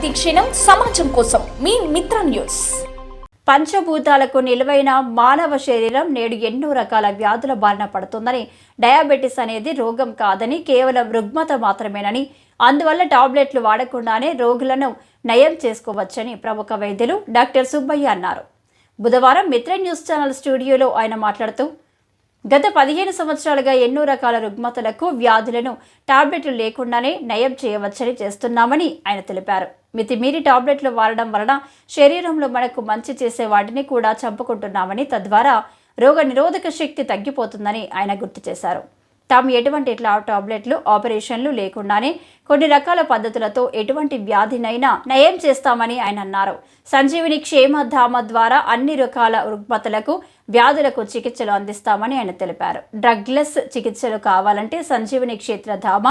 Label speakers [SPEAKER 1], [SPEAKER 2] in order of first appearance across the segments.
[SPEAKER 1] ప్రతిక్షణం సమాజం కోసం మీ మిత్ర న్యూస్.
[SPEAKER 2] పంచభూతాలకు నిలువైన మానవ శరీరం నేడు ఎన్నో రకాల వ్యాధుల బారిన పడుతుందని డయాబెటిస్ అనేది రోగం కాదని కేవలం రుగ్మత మాత్రమేనని అందువల్ల టాబ్లెట్లు వాడకుండానే రోగులను నయం చేసుకోవచ్చని ప్రముఖ వైద్యులు డాక్టర్ సుబ్బయ్య అన్నారు. బుధవారం మిత్ర న్యూస్ ఛానల్ స్టూడియోలో ఆయన మాట్లాడుతూ గత పదిహేను సంవత్సరాలుగా ఎన్నో రకాల రుగ్మతలకు వ్యాధులను టాబ్లెట్లు లేకుండానే నయం చేయవచ్చని చేస్తున్నామని ఆయన తెలిపారు. మితిమీరి టాబ్లెట్లు వాడడం వలన శరీరంలో మనకు మంచి చేసే వాటిని కూడా చంపుకుంటున్నామని తద్వారా రోగ నిరోధక శక్తి తగ్గిపోతుందని ఆయన గుర్తు చేశారు. తాము ఎటువంటి ఇట్లా టాబ్లెట్లు ఆపరేషన్లు లేకుండానే కొన్ని రకాల పద్ధతులతో ఎటువంటి వ్యాధినైనా నయం చేస్తామని ఆయన అన్నారు. సంజీవిని క్షేమధామ ద్వారా అన్ని రకాల రుగ్మతలకు వ్యాధులకు చికిత్సలు అందిస్తామని ఆయన తెలిపారు. డ్రగ్లెస్ చికిత్సలు కావాలంటే Sanjeevani Kshetra Dhama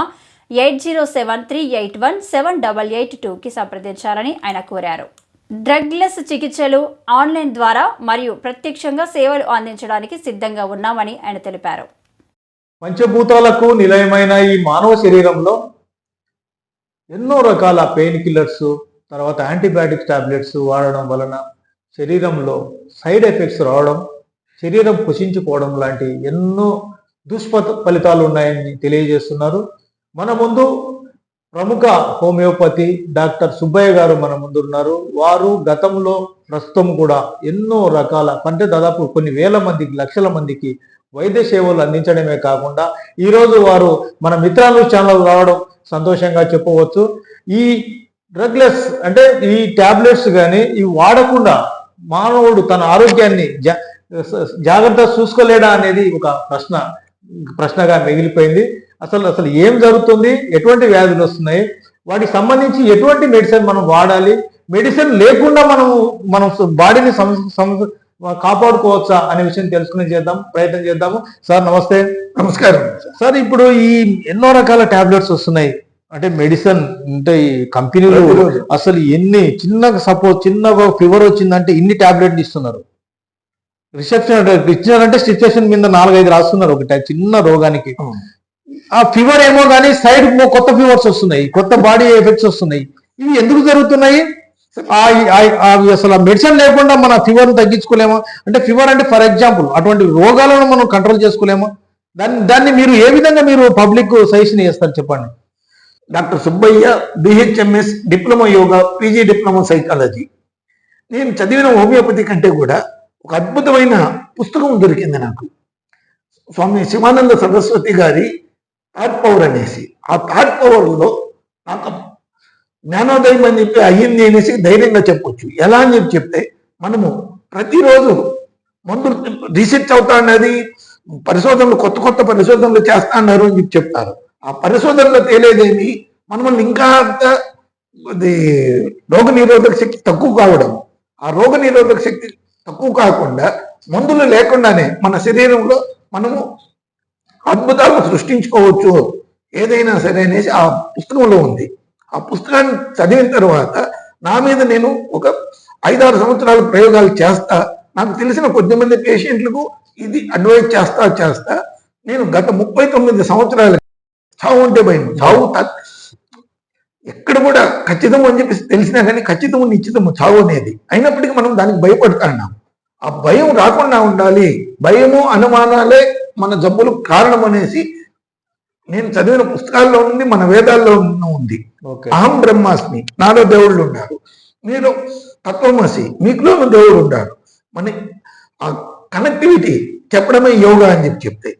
[SPEAKER 2] eight zero seven three eight one seven double eight టూకి సంప్రదించాలని ఆయన కోరారు. డ్రగ్లెస్ చికిత్సలు ఆన్లైన్ ద్వారా మరియు ప్రత్యక్షంగా సేవలు అందించడానికి సిద్ధంగా ఉన్నామని ఆయన తెలిపారు.
[SPEAKER 3] పంచభూతాలకు నిలయమైన ఈ మానవ శరీరంలో ఎన్నో రకాల పెయిన్ కిల్లర్స్ తర్వాత యాంటీబయాటిక్ టాబ్లెట్స్ వాడడం వలన శరీరంలో సైడ్ ఎఫెక్ట్స్ రావడం శరీరం పుషించుకోవడం లాంటి ఎన్నో దుష్పత ఫలితాలు ఉన్నాయని తెలియజేస్తున్నారు. మన ముందు ప్రముఖ హోమియోపతి డాక్టర్ సుబ్బయ్య గారు మన ముందు ఉన్నారు వారు గతంలో ప్రస్తుతం కూడా ఎన్నో రకాల అంటే దాదాపు కొన్ని వేల మందికి లక్షల మందికి వైద్య సేవలు అందించడమే కాకుండా ఈరోజు వారు మన మిత్రాలు ఛానల్ రావడం సంతోషంగా చెప్పవచ్చు. ఈ డ్రగ్లెస్ అంటే ఈ టాబ్లెట్స్ కానీ ఇవి వాడకుండా మానవుడు తన ఆరోగ్యాన్ని జా- జాగ్రత్త చూసుకోలేడా అనేది ఒక ప్రశ్న ప్రశ్నగా మిగిలిపోయింది. అసలు అసలు ఏం జరుగుతుంది? ఎటువంటి వ్యాధులు వస్తున్నాయి? వాటికి సంబంధించి ఎటువంటి మెడిసిన్ మనం వాడాలి? మెడిసిన్ లేకుండా మనం మనం బాడీని కాపాడుకోవచ్చా అనే విషయం తెలుసుకునే చేద్దాం ప్రయత్నం చేద్దాము. సార్ నమస్తే.
[SPEAKER 4] నమస్కారం.
[SPEAKER 3] సార్ ఇప్పుడు ఈ ఎన్నో రకాల టాబ్లెట్స్ వస్తున్నాయి. అంటే మెడిసిన్ అంటే ఈ కంపెనీలు. అసలు ఎన్ని చిన్నగా సపోజ్ చిన్నగా ఫీవర్ వచ్చిందంటే ఇన్ని టాబ్లెట్లు ఇస్తున్నారు. రిసెప్షన్ ఇచ్చినారంటే సిచ్యువేషన్ మీద నాలుగైదు రాస్తున్నారు ఒక టైప్ చిన్న రోగానికి. ఆ ఫీవర్ ఏమో కానీ సైడ్ కొత్త ఫీవర్స్ వస్తున్నాయి కొత్త బాడీ ఎఫెక్ట్స్ వస్తున్నాయి. ఇవి ఎందుకు జరుగుతున్నాయి? ఆ- ఆ- అసలు మెడిసిన్ లేకుండా మన ఫీవర్ తగ్గించుకోలేమా? అంటే ఫీవర్ అంటే ఫర్ ఎగ్జాంపుల్ అటువంటి రోగాలను మనం కంట్రోల్ చేసుకోలేమా? దాన్ని దాన్ని మీరు ఏ విధంగా మీరు పబ్లిక్ సజెషన్ చేస్తారు చెప్పండి?
[SPEAKER 4] Doctor Subbaiah BHMS diploma yoga PG diploma psychology. నేను చదివిన హోమియోపతి కంటే కూడా ఒక అద్భుతమైన పుస్తకం దొరికింది నాకు. స్వామి శివానంద సరస్వతి గారి థాట్ పవర్ అనేసి. ఆ థాట్ పవర్లో నాకు జ్ఞానోదయం అని చెప్పి అయ్యింది అనేసి ధైర్యంగా చెప్పొచ్చు. ఎలా అని చెప్పి చెప్తే మనము ప్రతిరోజు మందులు రీసెర్చ్ అవుతా అన్నది పరిశోధనలు కొత్త కొత్త పరిశోధనలు చేస్తా అన్నారు అని చెప్పి చెప్తారు. ఆ పరిశోధనలో తేలేదేమి? మనల్ని ఇంకా అది రోగ నిరోధక శక్తి తక్కువ కావడం. ఆ రోగ నిరోధక శక్తి తక్కువ కాకుండా మందులు లేకుండానే మన శరీరంలో మనము అద్భుతాలను సృష్టించుకోవచ్చు. ఏదైనా సరే అనేసి ఆ పుస్తకంలో ఉంది. ఆ పుస్తకాన్ని చదివిన తర్వాత నా మీద నేను ఒక ఐదారు సంవత్సరాల ప్రయోగాలు చేస్తా నాకు తెలిసిన కొద్దిమంది పేషెంట్లకు ఇది అడ్వైజ్ చేస్తా చేస్తా. నేను గత ముప్పై తొమ్మిది సంవత్సరాలు చావు అంటే భయం చావు త- ఎక్కడ కూడా ఖచ్చితం అని చెప్పి తెలిసినా కానీ ఖచ్చితము నిశ్చితము చావు అనేది. అయినప్పటికీ మనం దానికి భయపడుతున్నాం ఆ భయం రాకుండా ఉండాలి. భయము అనుమానాలే మన జబ్బులు కారణం అనేసి నేను చదివిన పుస్తకాల్లో ఉంది మన వేదాల్లో ఉంది. అహం బ్రహ్మాస్మి నాలో దేవుళ్ళు ఉన్నారు. మీరు తత్వమసి మీకులోనూ దేవుడు ఉంటారు మన ఆ కనెక్టివిటీ చెప్పడమే యోగా అని చెప్పి చెప్తే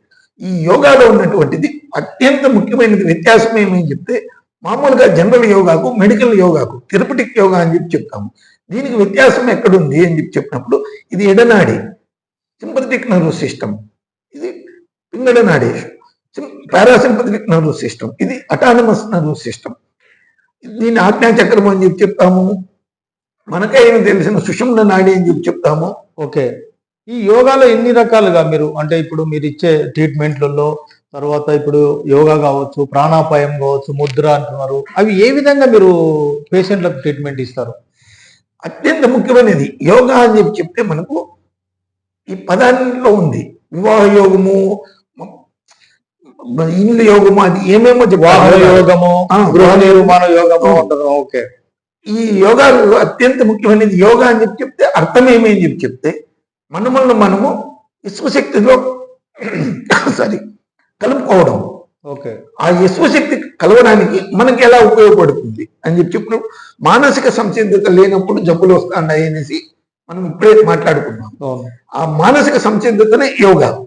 [SPEAKER 4] ఈ యోగాలో ఉన్నటువంటిది అత్యంత ముఖ్యమైనది వ్యత్యాసం ఏమని చెప్తే మామూలుగా జనరల్ యోగాకు మెడికల్ యోగాకు థెరపటిక్ యోగా అని చెప్పి చెప్తాము. దీనికి వ్యత్యాసం ఎక్కడుంది అని చెప్పి చెప్పినప్పుడు ఇది ఎడనాడి. Sympathetic nervous system. ఇది పింగళనాడి పారాసింపథటిక్ నర్వస్ సిస్టమ్. ఇది అటానమస్ నర్వస్ సిస్టమ్. దీన్ని ఆజ్ఞా చక్రం అని చెప్పి చెప్తాము. మనకైనా తెలిసిన సుషుమ్న నాడి అని చెప్పి చెప్తాము.
[SPEAKER 3] ఓకే. ఈ యోగాలో ఎన్ని రకాలుగా మీరు అంటే ఇప్పుడు మీరు ఇచ్చే ట్రీట్మెంట్లలో తర్వాత ఇప్పుడు యోగా కావచ్చు ప్రాణాపాయం కావచ్చు ముద్ర అంటున్నారు. అవి ఏ విధంగా మీరు పేషెంట్లకు ట్రీట్మెంట్ ఇస్తారు?
[SPEAKER 4] అత్యంత ముఖ్యమైనది. యోగా అని చెప్పి చెప్తే మనకు ఈ పదాల్లో ఉంది. వివాహ యోగము ఇల్లు యోగము అది ఏమేమో
[SPEAKER 3] వాహన యోగము గృహ నిర్మాణ యోగము ఓకే.
[SPEAKER 4] ఈ యోగాలో అత్యంత ముఖ్యమైనది. యోగా అని చెప్పి చెప్తే అర్థం ఏమి అని చెప్పి చెప్తే మనములను మనము విశ్వశక్తిలో సారీ కలుపుకోవడం. ఆ విశ్వశక్తి కలవడానికి మనకి ఎలా ఉపయోగపడుతుంది అని చెప్పి చెప్పినప్పుడు మానసిక సంసిద్ధత లేనప్పుడు జబ్బులు వస్తాయి అనేసి మనం ఇప్పుడే మాట్లాడుకున్నాం. ఆ మానసిక సంసిద్ధతనే యోగా.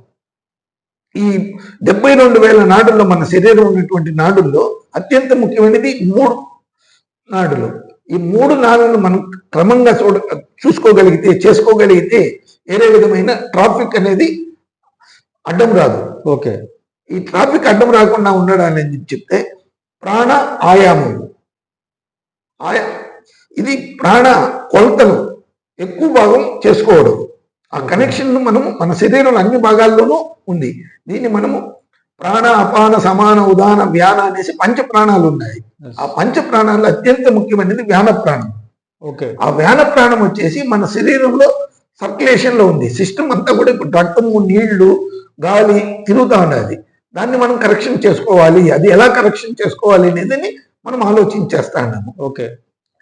[SPEAKER 4] ఈ డెబ్బై రెండు వేల నాడుల్లో మన శరీరం ఉన్నటువంటి నాడుల్లో అత్యంత ముఖ్యమైనది మూడు నాడులు. ఈ మూడు నాడులను మనం క్రమంగా చూడ చూసుకోగలిగితే చేసుకోగలిగితే వేరే విధమైన ట్రాఫిక్ అనేది అడ్డం రాదు.
[SPEAKER 3] ఓకే.
[SPEAKER 4] ఈ ట్రాఫిక్ అడ్డం రాకుండా ఉండడాన్ని అని చెప్తే ప్రాణ ఆయామం. ఆయా ఇది ప్రాణ కొలతలు. ఎక్కువ భాగం చేసుకోవడం. ఆ కనెక్షన్ మనము మన శరీరంలో అన్ని భాగాల్లోనూ ఉంది. దీన్ని మనము ప్రాణ అపాన సమాన ఉదాన వ్యాన అనేసి పంచ ప్రాణాలు ఉన్నాయి. ఆ పంచ ప్రాణాలు అత్యంత ముఖ్యమైనది వ్యాన ప్రాణం.
[SPEAKER 3] ఓకే.
[SPEAKER 4] ఆ వ్యాన ప్రాణం వచ్చేసి మన శరీరంలో సర్క్యులేషన్లో ఉంది. సిస్టమ్ అంతా కూడా ఇప్పుడు రక్తము నీళ్ళు గాలి తిరుగుతా ఉన్నది. దాన్ని మనం కరెక్షన్ చేసుకోవాలి. అది ఎలా కరెక్షన్ చేసుకోవాలి అనేది మనం ఆలోచించేస్తా ఉన్నాము.
[SPEAKER 3] ఓకే.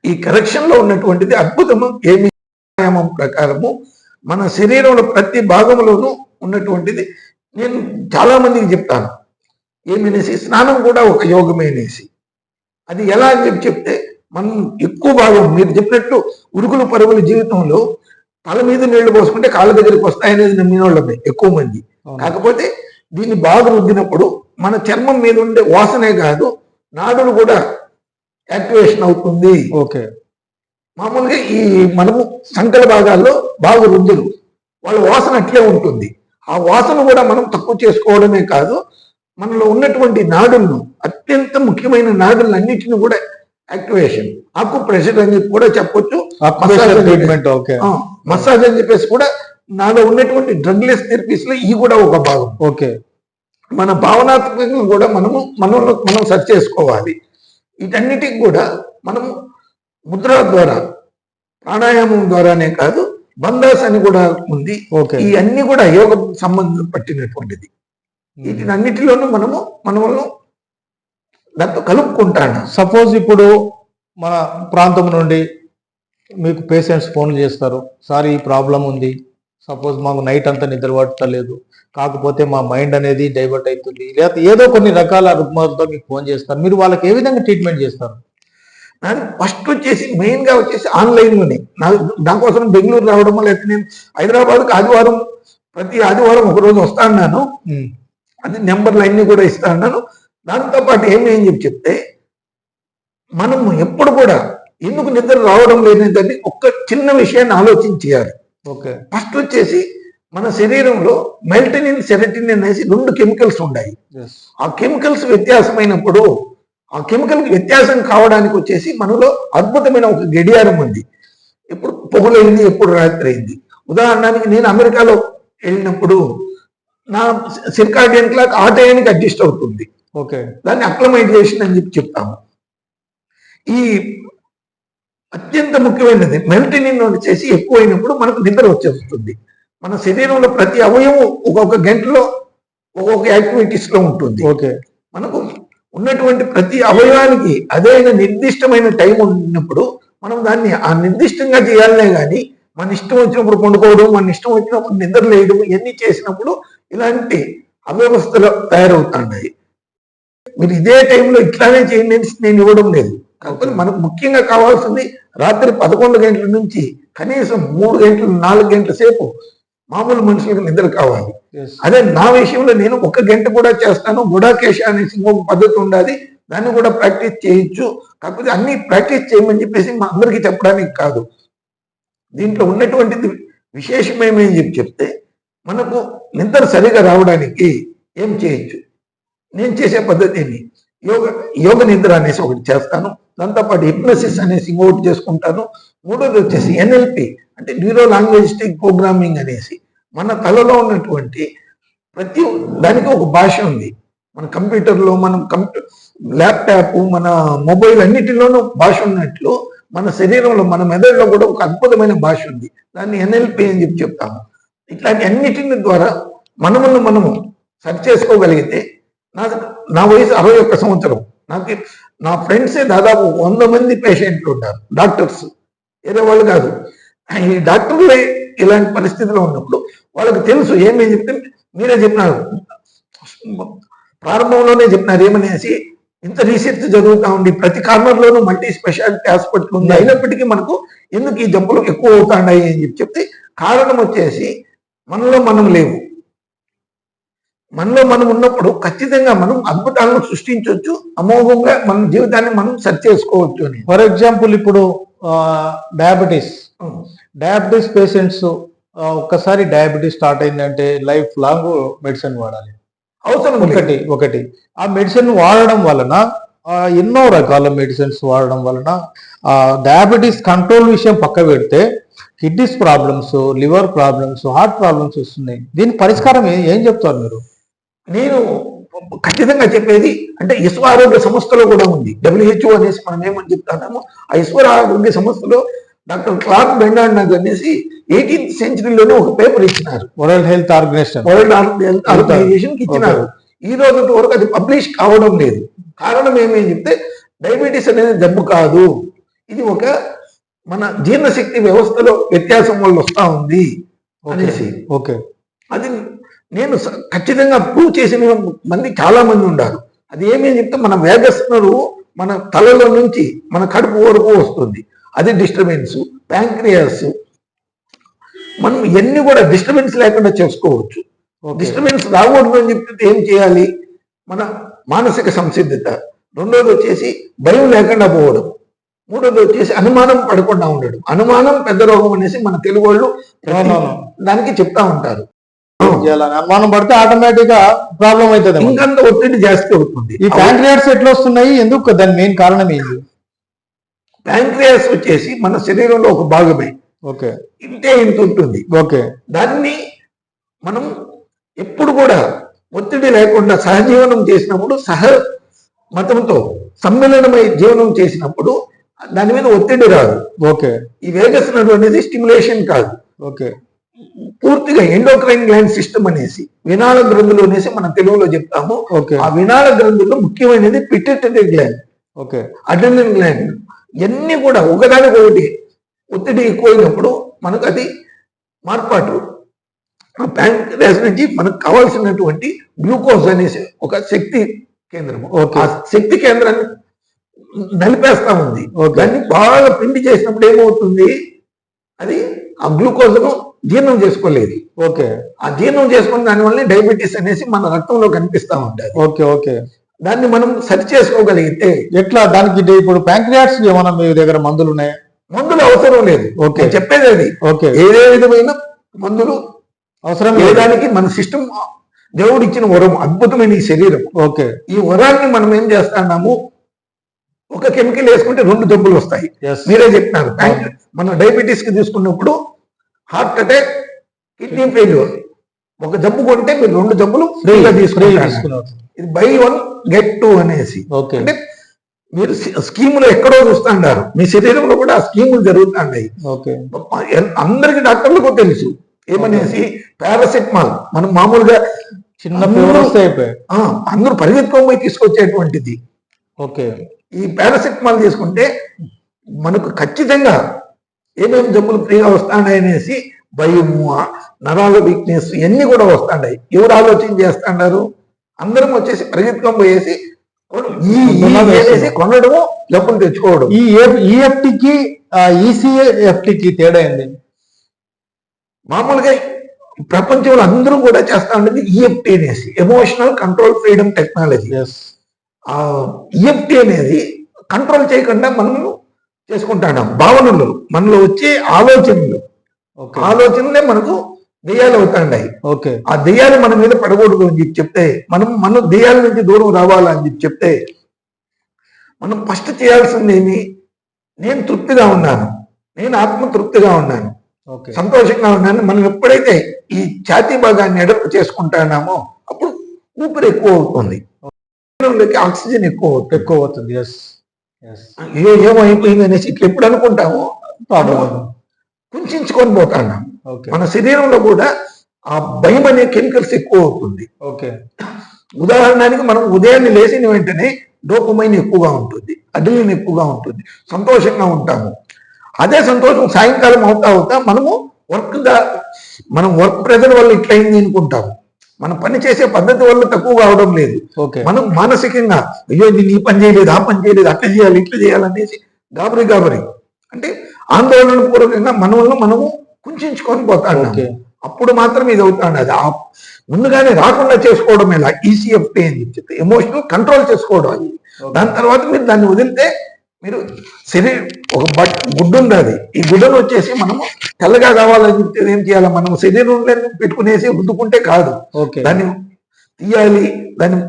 [SPEAKER 4] ఈ కరెక్షన్లో ఉన్నటువంటిది అద్భుతము. ఏమి వ్యాయామం ప్రకారము మన శరీరంలో ప్రతి భాగంలోనూ ఉన్నటువంటిది నేను చాలా మందికి చెప్తాను. ఏమనేసి స్నానం కూడా ఒక యోగమే అనేసి. అది ఎలా అని చెప్పి చెప్తే మనం ఎక్కువ భాగం మీరు చెప్పినట్టు ఉరుకులు పరుగుల జీవితంలో తల మీద నీళ్ళు పోసుకుంటే కాళ్ళ దగ్గరికి వస్తాయనేది నమ్మిన వాళ్ళమే ఎక్కువ మంది. కాకపోతే దీన్ని బాగా రుద్దినప్పుడు మన చర్మం మీద ఉండే వాసనే కాదు నాడులు కూడా యాక్టివేషన్ అవుతుంది.
[SPEAKER 3] ఓకే.
[SPEAKER 4] మామూలుగా ఈ మనము సంకల భాగాల్లో బాగా రుద్దులు. వాళ్ళ వాసన అట్లే ఉంటుంది. ఆ వాసన కూడా మనం తక్కువ చేసుకోవడమే కాదు మనలో ఉన్నటువంటి నాడులను అత్యంత ముఖ్యమైన నాడులను అన్నిటిని కూడా యాక్టివేషన్. ఆకు ప్రెషర్ అని చెప్పి కూడా చెప్పొచ్చు.
[SPEAKER 3] అక్యుపేషన్ ట్రీట్మెంట్ ఓకే
[SPEAKER 4] మసాజ్ అని చెప్పేసి కూడా నాలో ఉన్నటువంటి డ్రగ్లెస్ థెరపీస్లో ఈ కూడా ఒక భాగం.
[SPEAKER 3] ఓకే.
[SPEAKER 4] మన భావనాత్మకంగా కూడా మనము మనలో మనం సెర్చ్ చేసుకోవాలి. వీటన్నిటికి కూడా మనము ముద్ర ద్వారా ప్రాణాయామం ద్వారానే కాదు బంధాస్ అని కూడా ఉంది.
[SPEAKER 3] ఓకే.
[SPEAKER 4] ఈ అన్ని కూడా యోగ సంబంధం పట్టినటువంటిది. వీటిని అన్నిటిలోనూ మనము మనము దాంతో కలుపుకుంటాను.
[SPEAKER 3] సపోజ్ ఇప్పుడు మన ప్రాంతం నుండి మీకు పేషెంట్స్ ఫోన్ చేస్తారు. సార్ ఈ ప్రాబ్లం ఉంది. సపోజ్ మాకు నైట్ అంతా నిద్ర పట్టలేదు కాకపోతే మా మైండ్ అనేది డైవర్ట్ అవుతుంది లేదా ఏదో కొన్ని రకాల రుగ్మతలతో మీకు ఫోన్ చేస్తారు. మీరు వాళ్ళకి ఏ విధంగా ట్రీట్మెంట్ చేస్తారు?
[SPEAKER 4] ఫస్ట్ వచ్చేసి మెయిన్గా వచ్చేసి ఆన్లైన్లోనే. నా- దానికోసం బెంగళూరు రావడం లేకపోతే నేను హైదరాబాద్కి ఆదివారం ప్రతి ఆదివారం ఒక రోజు వస్తా అన్నాను.
[SPEAKER 3] ఉమ్,
[SPEAKER 4] అది నెంబర్లు అన్ని కూడా ఇస్తా అన్నాను. దాంతో పాటు ఏమి అని చెప్పి చెప్తే మనం ఎప్పుడు కూడా ఎందుకు నిద్ర రావడం లేనిదని ఒక్క చిన్న విషయాన్ని ఆలోచించేయాలి.
[SPEAKER 3] ఓకే.
[SPEAKER 4] ఫస్ట్ వచ్చేసి మన శరీరంలో మెల్టనిన్ సెరటిన్ అనేసి రెండు కెమికల్స్ ఉన్నాయి ఆ కెమికల్స్ వ్యత్యాసమైనప్పుడు ఆ కెమికల్ వ్యత్యాసం కావడానికి వచ్చేసి మనలో అద్భుతమైన ఒక గడియారం ఉంది. ఎప్పుడు పొగలైంది ఎప్పుడు రాత్రి అయింది ఉదాహరణకి నేను అమెరికాలో వెళ్ళినప్పుడు నా సిర్కాడియన్ క్లాక్ ఆ టైంకి అడ్జస్ట్ అవుతుంది.
[SPEAKER 3] ఓకే.
[SPEAKER 4] దాన్ని అక్లమైజేషన్ అని చెప్పి చెప్తాము. ఈ అత్యంత ముఖ్యమైనది. మెల్టనిన్ వచ్చేసి ఎక్కువైనప్పుడు మనకు నిద్ర వచ్చేస్తుంది. మన శరీరంలో ప్రతి అవయవం ఒక్కొక్క గంటలో ఒక్కొక్క యాక్టివిటీస్లో ఉంటుంది.
[SPEAKER 3] ఓకే.
[SPEAKER 4] మనకు ఉన్నటువంటి ప్రతి అవయవానికి అదైన నిర్దిష్టమైన టైం ఉన్నప్పుడు మనం దాన్ని ఆ నిర్దిష్టంగా చేయాలనే కానీ మన ఇష్టం వచ్చినప్పుడు పండుకోవడం మన ఇష్టం వచ్చినప్పుడు నిద్ర లేయడం ఇవన్నీ చేసినప్పుడు ఇలాంటి అవ్యవస్థలు తయారవుతున్నాయి మీరు ఇదే టైంలో ఇట్లానే చేయండి నేను ఇవ్వడం లేదు. కాకపోతే మనకు ముఖ్యంగా కావాల్సింది రాత్రి పదకొండు గంటల నుంచి కనీసం మూడు గంటలు నాలుగు గంటల సేపు మామూలు మనుషులకు నిద్ర కావాలి. అదే నా విషయంలో నేను ఒక గంట కూడా చేస్తాను. గుడాకేశ అనేసి ఇంకొక పద్ధతి ఉండాలి. దాన్ని కూడా ప్రాక్టీస్ చేయొచ్చు. కాకపోతే అన్ని ప్రాక్టీస్ చేయమని చెప్పేసి మా అందరికీ చెప్పడానికి కాదు. దీంట్లో ఉన్నటువంటిది విశేషమేమని చెప్పి చెప్తే మనకు నిద్ర సరిగా రావడానికి ఏం చేయొచ్చు? నేను చేసే పద్ధతిని యోగ యోగ నిద్ర అనేసి ఒకటి చేస్తాను. దాంతోపాటు హిప్నసిస్ అనేసి ఇంకోటి చేసుకుంటాను. మూడోది వచ్చేసి ఎన్ఎల్పి అంటే న్యూరో లాంగ్వేజిస్టిక్ ప్రోగ్రామింగ్ అనేసి మన తలలో ఉన్నటువంటి ప్రతి దానికి ఒక భాష ఉంది. మన కంప్యూటర్లో మనం కంప్యూ ల్యాప్టాప్ మన మొబైల్ అన్నిటిలోనూ భాష ఉన్నట్లు మన శరీరంలో మన మెదడులో కూడా ఒక అద్భుతమైన భాష ఉంది. దాన్ని ఎన్ఎల్పి అని చెప్పి చెప్తాము. ఇట్లాంటి అన్నిటిని ద్వారా మనమును మనము సరి చేసుకోగలిగితే నాకు నా వయసు అరవై ఒక్క సంవత్సరం. నాకు నా ఫ్రెండ్సే దాదాపు వంద మంది పేషెంట్లు ఉన్నారు డాక్టర్స్ వేరే వాళ్ళు కాదు. ఈ డాక్టర్లే ఇలాంటి పరిస్థితిలో ఉన్నప్పుడు వాళ్ళకి తెలుసు ఏమేమి చెప్తే మీరే చెప్పినారు. ప్రారంభంలోనే చెప్పినారు ఏమనేసి ఇంత రీసెర్చ్ జరుగుతూ ఉండి ప్రతి కార్నర్లోనూ మల్టీ స్పెషాలిటీ హాస్పిటల్ ఉంది. అయినప్పటికీ మనకు ఎందుకు ఈ జబ్బులు ఎక్కువ అవుతాయి అని చెప్పి చెప్తే కారణం వచ్చేసి మనలో మనం లేవు. మనలో మనం ఉన్నప్పుడు ఖచ్చితంగా మనం అద్భుతాలను సృష్టించవచ్చు అమోఘంగా మన జీవితాన్ని మనం సరి చేసుకోవచ్చు అని.
[SPEAKER 3] ఫర్ ఎగ్జాంపుల్ ఇప్పుడు డయాబెటీస్ డయాబెటీస్ పేషెంట్స్ ఒక్కసారి డయాబెటీస్ స్టార్ట్ అయిందంటే లైఫ్ లాంగ్ మెడిసిన్ వాడాలి.
[SPEAKER 4] అవసరం.
[SPEAKER 3] ఒకటి ఒకటి. ఆ మెడిసిన్ వాడడం వలన ఎన్నో రకాల మెడిసిన్స్ వాడడం వలన ఆ డయాబెటీస్ కంట్రోల్ విషయం పక్క పెడితే kidneys problems liver problems heart problems వస్తున్నాయి. దీని పరిష్కారం ఏం చెప్తారు మీరు?
[SPEAKER 4] నేను ఖచ్చితంగా చెప్పేది అంటే విశ్వ ఆరోగ్య సంస్థలో కూడా ఉంది. డబ్ల్యూహెచ్ఓ అనేసి మనం ఏమని చెప్తాము? ఆ విశ్వ ఆరోగ్య సంస్థలో డాక్టర్ క్లార్క్ బెండాడ్ నాకు అనేసి ఎయిటీన్త్ సెంచరీలోనే ఒక పేపర్ ఇచ్చినారు.
[SPEAKER 3] World Health Organization.
[SPEAKER 4] World Health Organization ఇచ్చినారు. ఈ రోజు వరకు అది పబ్లిష్ కావడం లేదు. కారణం ఏమని చెప్తే డయాబెటీస్ అనేది జబ్బు కాదు. ఇది ఒక మన జీర్ణశక్తి వ్యవస్థలో వ్యత్యాసం వల్ల వస్తా ఉంది అనేసి.
[SPEAKER 3] ఓకే.
[SPEAKER 4] అది నేను ఖచ్చితంగా ప్రూవ్ చేసిన మంది చాలా మంది ఉన్నారు అది ఏమని చెప్తే మన వేగస్ నరువు మన తలలో నుంచి మన కడుపు వరకు వస్తుంది. అది డిస్టర్బెన్స్ ప్యాంక్రియాస్ మనం ఇవన్నీ కూడా డిస్టర్బెన్స్ లేకుండా చేసుకోవచ్చు. డిస్టర్బెన్స్ రాకూడదు అని చెప్తే ఏం చేయాలి? మన మానసిక సంసిద్ధత. రెండోది వచ్చేసి భయం లేకుండా పోవడం. మూడోది వచ్చేసి అనుమానం పడకుండా ఉండడం. అనుమానం పెద్ద రోగం అనేసి మన తెలుగు వాళ్ళు. దానికి చెప్తా ఉంటారు.
[SPEAKER 3] చేయాలని. అనుమానం పడితే ఆటోమేటిక్గా ప్రాబ్లం అవుతుంది
[SPEAKER 4] ఇంకంత ఒత్తిడి జాస్తి అవుతుంది.
[SPEAKER 3] ఈ ప్యాంక్రియాట్స్ ఎట్లా వస్తున్నాయి? ఎందుకు? దాని మెయిన్ కారణం ఏంటి
[SPEAKER 4] ప్యాంక్రియాస్ వచ్చేసి మన శరీరంలో ఒక భాగమే.
[SPEAKER 3] ఓకే.
[SPEAKER 4] ఇంతే ఇంత ఉంటుంది.
[SPEAKER 3] ఓకే.
[SPEAKER 4] దాన్ని మనం ఎప్పుడు కూడా ఒత్తిడి లేకుండా సహజీవనం చేసినప్పుడు సహ మతంతో సమ్మిళనమై జీవనం చేసినప్పుడు దాని మీద ఒత్తిడి రాదు.
[SPEAKER 3] ఓకే.
[SPEAKER 4] ఈ వేగస్ నడు అనేది స్టిమ్యులేషన్ కాదు.
[SPEAKER 3] ఓకే.
[SPEAKER 4] పూర్తిగా ఎండోక్రైన్ గ్లాండ్ సిస్టమ్ అనేసి వినాళ గ్రంథులు అనేసి మనం తెలుగులో చెప్తాము. ఆ వినాళ గ్రంథుల్లో ముఖ్యమైనది pituitary gland.
[SPEAKER 3] Okay.
[SPEAKER 4] Adrenal gland. ఇవన్నీ కూడా ఒకదానికి ఒకటి ఒత్తిడి ఎక్కువైనప్పుడు మనకు అది మార్పాటు. ప్యాంక్రియాస్ నుంచి మనకు కావాల్సినటువంటి గ్లూకోజ్ అనేసి ఒక శక్తి కేంద్రం. ఆ శక్తి కేంద్రాన్ని నలిపేస్తా ఉంది. దాన్ని బాగా పిండి చేసినప్పుడు ఏమవుతుంది? అది ఆ గ్లూకోజ్ను జీర్ణం చేసుకోలేదు.
[SPEAKER 3] ఓకే.
[SPEAKER 4] ఆ జీర్ణం చేసుకున్న దానివల్ల డయాబెటీస్ అనేసి మన రక్తంలో కనిపిస్తా ఉంటుంది.
[SPEAKER 3] Okay okay.
[SPEAKER 4] దాన్ని మనం సరి చేసుకోగలిగితే
[SPEAKER 3] ఎట్లా? దానికి ఇప్పుడు ప్యాంక్రియాట్స్ ఏమైనా మీ దగ్గర మందులు ఉన్నాయా?
[SPEAKER 4] మందులు అవసరం లేదు. నేను చెప్పేది అది.
[SPEAKER 3] ఓకే.
[SPEAKER 4] ఏదే విధమైన మందులు
[SPEAKER 3] అవసరం లేదు.
[SPEAKER 4] వేయడానికి మన సిస్టమ్ దేవుడు ఇచ్చిన వరం అద్భుతమైన ఈ శరీరం.
[SPEAKER 3] ఓకే.
[SPEAKER 4] ఈ వరాన్ని మనం ఏం చేస్తున్నాము? ఒక కెమికల్ వేసుకుంటే రెండు జబ్బులు వస్తాయి. మీరే చెప్పినారు. మనం డయాబెటీస్కి తీసుకున్నప్పుడు హార్ట్ అటాక్ కిడ్నీ ఫెయిల్యూర్. ఒక జబ్బు కొంటే మీరు రెండు జబ్బులు ఫ్రీగా తీసుకుంటారు.
[SPEAKER 3] తీసుకున్నారు.
[SPEAKER 4] ఇది బై వన్ గెట్ టూ అనేసి.
[SPEAKER 3] ఓకే.
[SPEAKER 4] అంటే మీరు స్కీములు ఎక్కడో చూస్తుంటారు. మీ శరీరంలో కూడా ఆ స్కీములు జరుగుతున్నాయి.
[SPEAKER 3] ఓకే.
[SPEAKER 4] అందరికి డాక్టర్లకు తెలుసు. ఏమనేసి పారాసిటమాల్. మనం మామూలుగా
[SPEAKER 3] చిన్న
[SPEAKER 4] అందరూ పరిగెత్తుకొని పోయి తీసుకొచ్చేటువంటిది.
[SPEAKER 3] ఓకే.
[SPEAKER 4] ఈ పారాసిటమాల్ తీసుకుంటే మనకు ఖచ్చితంగా ఏమేమి జబ్బులు ఫ్రీగా వస్తాయి అనేసి భయము నరాల వీక్నెస్ ఇవన్నీ కూడా వస్తాయి ఎవరు ఆలోచన చేస్తున్నారు అందరం వచ్చేసి పరిగెత్తుకొని పోయేసి ఈ. కొనడము జబ్బులు తెచ్చుకోవడం.
[SPEAKER 3] ఈ ఈఎఫ్టికి ఈసీఎఫ్టికి తేడా ఏంది?
[SPEAKER 4] మామూలుగా ప్రపంచంలో అందరూ కూడా చేస్తా ఉండేది ఈఎఫ్టీ అనేసి emotional control freedom technology EFT అనేది కంట్రోల్ చేయకుండా మనము చేసుకుంటాం భావనలు మనలో వచ్చే ఆలోచనలు. ఆలోచనలే మనకు దెయ్యాలు అవుతాయి
[SPEAKER 3] ఓకే.
[SPEAKER 4] ఆ దెయ్యాలు మన మీద పడకూడదు అని చెప్పి చెప్తే మనం మనం దెయ్యాల నుంచి దూరం రావాలా అని చెప్పి చెప్తే మనం ఫస్ట్ చేయాల్సింది ఏమి? నేను తృప్తిగా ఉన్నాను. నేను ఆత్మ తృప్తిగా ఉన్నాను.
[SPEAKER 3] ఓకే.
[SPEAKER 4] సంతోషంగా ఉన్నాను. మనం ఎప్పుడైతే ఈ ఛాతీ భాగాన్ని ఎడపు చేసుకుంటున్నామో అప్పుడు ఊపిరి ఎక్కువ అవుతుంది. ఆక్సిజన్ ఎక్కువ
[SPEAKER 3] ఎక్కువ అవుతుంది. ఎస్
[SPEAKER 4] అయ్యో ఏమైపోయింది అనేసి ఇట్లా ఎప్పుడు అనుకుంటామో
[SPEAKER 3] ప్రాబ్లం
[SPEAKER 4] కుంచుకొని పోతున్నాం మన శరీరంలో కూడా ఆ భయం అనే కెమికల్స్ ఎక్కువ అవుతుంది.
[SPEAKER 3] ఓకే
[SPEAKER 4] ఉదాహరణకి మనం ఉదయాన్నే లేచిన వెంటనే డోపమైన్ ఎక్కువగా ఉంటుంది అడ్రిలిన్ ఎక్కువగా ఉంటుంది సంతోషంగా ఉంటాము. అదే సంతోషం సాయంకాలం అవుతా అవుతా మనము వర్క్ దా మనం వర్క్ ప్రెజర్ వల్ల ఇట్లయింది అనుకుంటాము. మనం పని చేసే పద్ధతి వల్ల తక్కువ కావడం లేదు.
[SPEAKER 3] ఓకే.
[SPEAKER 4] మనం మానసికంగా అయ్యో నేను ఈ పని చేయలేదు ఆ పని చేయలేదు అట్లా చేయాలి ఇట్లా చేయాలనేసి గాబరి గాబరి. అంటే ఆందోళన పూర్వకంగా మనల్ని మనము కుంచుకొని పోతాడు అప్పుడు మాత్రం ఇది అవుతాడు అది ముందుగానే రాకుండా చేసుకోవడం ఎలా? ఈసీఎఫ్టీ అని చెప్తే ఎమోషనల్ కంట్రోల్ చేసుకోవడం అది. దాని తర్వాత మీరు దాన్ని వదిలితే మీరు శరీరం ఒక బట్ గుడ్డు ఉంది అది ఈ గుడ్డను వచ్చేసి మనము తెల్లగా కావాలని చెప్తే ఏం చేయాలి? మనం శరీరంలో పెట్టుకునేసి రుద్దుకుంటే కాదు.
[SPEAKER 3] ఓకే.
[SPEAKER 4] దాన్ని తీయాలి దాన్ని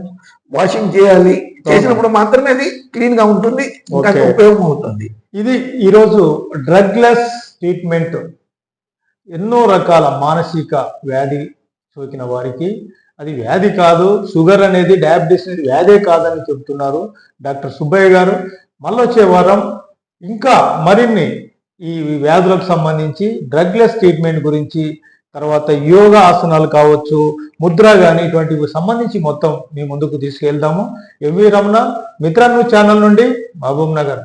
[SPEAKER 4] వాషింగ్ చేయాలి. చేసినప్పుడు మాత్రమే అది క్లీన్గా ఉంటుంది ఇంకా. ఉపయోగం అవుతుంది.
[SPEAKER 3] ఇది ఈరోజు డ్రగ్లెస్ ట్రీట్మెంట్. ఎన్నో రకాల మానసిక వ్యాధి సోకిన వారికి. అది వ్యాధి కాదు. షుగర్ అనేది డయాబెటీస్ అనేది వ్యాధే కాదని చెప్తున్నారు డాక్టర్ సుబ్బయ్య గారు. మళ్ళీ వచ్చే వారం ఇంకా మరిన్ని ఈ వ్యాధులకు సంబంధించి డ్రగ్లెస్ ట్రీట్మెంట్ గురించి తర్వాత యోగా ఆసనాలు కావచ్చు ముద్ర కానీ ఇటువంటివి సంబంధించి మొత్తం మీ ముందుకు తీసుకెళ్దాము. ఎంవి రమణ మిత్ర ఛానల్ నుండి మహబూబ్ నగర్.